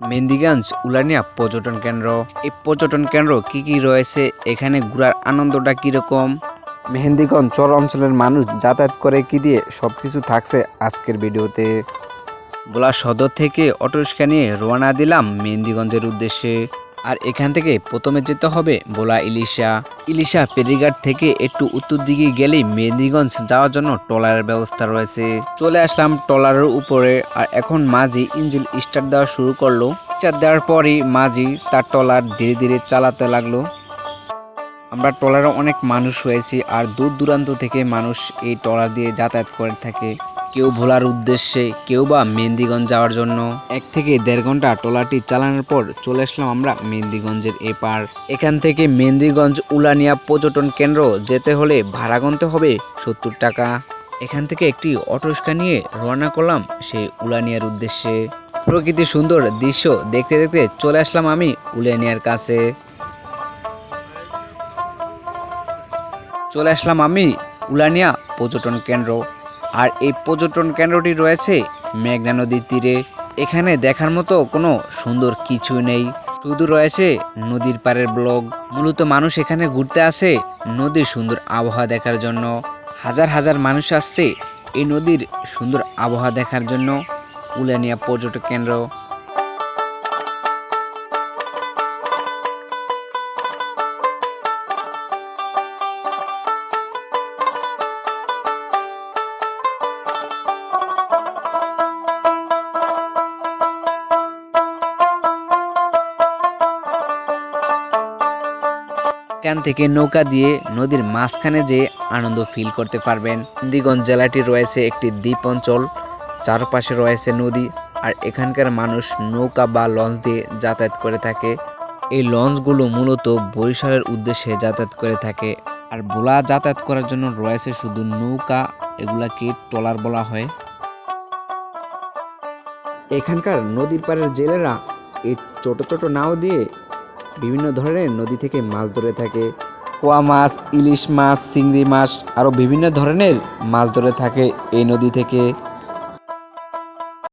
মেহেন্দিগঞ্জ উলানিয়া পর্যটন কেন্দ্র। এই পর্যটন কেন্দ্র কি কি রয়েছে? এখানে ঘোরার আনন্দটা কীরকম? মেহেন্দিগঞ্জ চর অঞ্চলের মানুষ যাতায়াত করে কি দিয়ে সব কিছু থাকছে আজকের ভিডিওতে? ভোলা সদর থেকে অটোরিক্সা নিয়ে রওনা দিলাম মেহেন্দিগঞ্জের উদ্দেশ্যে। আর এখান থেকে প্রথমে যেতে হবে বোলা ইলিশা। ইলিশা পেরিঘাট থেকে একটু উত্তর দিকে গেলেই মেহেন্দিগঞ্জ যাওয়ার জন্য ট্রলারের ব্যবস্থা রয়েছে। চলে আসলাম ট্রলারের উপরে আর এখন মাঝি ইঞ্জিল স্টার্ট দেওয়া শুরু করল। স্টার্ট দেওয়ার পরই মাঝি তার ট্রলার ধীরে ধীরে চালাতে লাগল। আমরা ট্রলারে অনেক মানুষ হয়েছি আর দূর দূরান্ত থেকে মানুষ এই ট্রলার দিয়ে যাতায়াত করে থাকে। কেউ ভোলার উদ্দেশ্যে, কেউ বা মেহেন্দিগঞ্জ যাওয়ার জন্য। এক থেকে দেড় ঘণ্টা ট্রলারটি চালানোর পর চলে আসলাম আমরা মেহেন্দিগঞ্জের এপার। এখান থেকে মেহেন্দিগঞ্জ উলানিয়া পর্যটন কেন্দ্র যেতে হলে ভাড়া গুনতে হবে সত্তর টাকা। এখান থেকে একটি অটোরিক্সা নিয়ে রওনা করলাম সেই উলানিয়ার উদ্দেশ্যে। প্রকৃতির সুন্দর দৃশ্য দেখতে দেখতে চলে আসলাম আমি উলানিয়ার কাছে। চলে আসলাম আমি উলানিয়া পর্যটন কেন্দ্র। আর এই পর্যটন কেন্দ্রটি রয়েছে মেঘনা নদীর তীরে। এখানে দেখার মতো কোনো সুন্দর কিছু নেই। শুধু রয়েছে নদীর পাড়ের ব্লগ। মূলত মানুষ এখানে ঘুরতে আসে নদীর সুন্দর আবহাওয়া দেখার জন্য। হাজার হাজার মানুষ আসছে এই নদীর সুন্দর আবহাওয়া দেখার জন্য। উলানিয়া পর্যটক কেন্দ্র। এখান থেকে নৌকা দিয়ে নদীর মাঝখানে যে আনন্দ ফিল করতে পারবেন। দিগঞ্জ জেলাটি রয়েছে একটি দ্বীপ অঞ্চল, চারপাশে রয়েছে নদী আর এখানকার মানুষ নৌকা বা লঞ্চ দিয়ে যাতায়াত করে থাকে। এই লঞ্চগুলো মূলত বরিশালের উদ্দেশ্যে যাতায়াত করে থাকে আর বোলা যাতায়াত করার জন্য রয়েছে শুধু নৌকা, এগুলাকে ট্রলার বলা হয়। এখানকার নদীর পাড়ের জেলেরা এই ছোট ছোট নাও দিয়ে বিভিন্ন ধরনের নদী থেকে মাছ ধরে থাকে, কোয়া মাছ, ইলিশ মাছ, চিংড়ি মাছ আরও বিভিন্ন ধরনের মাছ ধরে থাকে এই নদী থেকে।